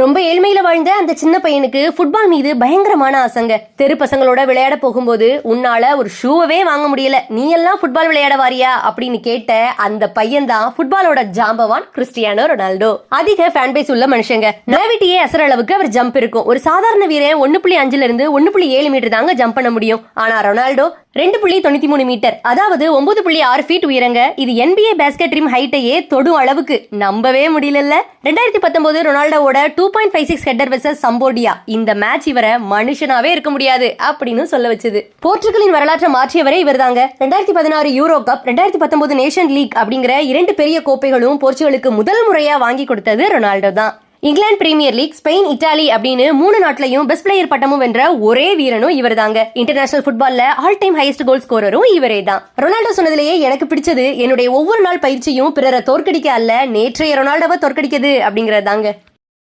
ரொம்ப ஏழ்மையில வாழ்ந்த அந்த சின்ன பையனுக்கு ஃபுட்பால் மீது பயங்கரமான ஆசைங்க. தெரு பசங்களோட விளையாட போகும்போது உன்னால ஒரு ஷூவே வாங்க முடியல. நீ எல்லாம் ஃபுட்பால் விளையாட வாரியா? அப்படின்னு கேட்ட அந்த பையன் தான் ஃபுட்பாலோட ஜாம்பவான் கிறிஸ்டியானோ ரொனால்டோ. அதிக ஃபேன் பேஸ் உள்ள மனுஷங்க. கிராவிட்டியே அசர அளவுக்கு அவர் ஜம்ப் இருக்கும். ஒரு சாதாரண வீரன் ஒன்னு புள்ளி அஞ்சுல இருந்து ஒன்னு புள்ளி ஏழு மீட்டர் தாங்க ஜம்ப் பண்ண முடியும். ஆனா ரொனால்டோ ரெண்டு புள்ளி தொண்ணூத்தி மூணு மீட்டர் அதாவது ஒன்பது புள்ளி ஆறு ஃபீட் உயரங்க. இது என்பிஏ பேஸ்கெட் ட்ரீம் ஹைட்டையே தொடும் அளவுக்கு. நம்பவே முடியலல்ல. ரெண்டாயிரத்தி பத்தொன்பது ரொனால்டோவோட two point five six header versus Cambodia. இந்த மேட்ச் இவரை மனுஷனாவே இருக்க முடியாது அப்படின்னு சொல்ல வச்சது. போர்ச்சுகலின் வரலாற்றை மாற்றியவரே இவர்தாங்க. ரெண்டாயிரத்தி பதினாறு யூரோ கப் ரெண்டாயிரத்தி பத்தொன்பது நேஷன் லீக் அப்படிங்கிற இரண்டு பெரிய கோப்பைகளும் போர்ச்சுகலுக்கு முதல் முறையா வாங்கி கொடுத்தது ரொனால்டோ தான். England Premier League Spain Italy அப்படின்னு மூணு நாட்டிலையும் பெஸ்ட் பிளேயர் பட்டமும் வென்ற ஒரே வீரனும் இவர் தாங்க இன்டர்நேஷனல் ஃபுட்பால்ல ஆல் டைம் ஹையஸ்ட் கோல் ஸ்கோரரும் இவரே தான். ரொனால்டோ சொன்னதுலயே எனக்கு பிடிச்சது என்னுடைய ஒவ்வொரு நாள் பயிற்சியும் பிறரை தோற்கடிக்க அல்ல நேற்றைய ரொனால்டோவை தோற்கடிக்கிறது அப்படிங்கறது தாங்க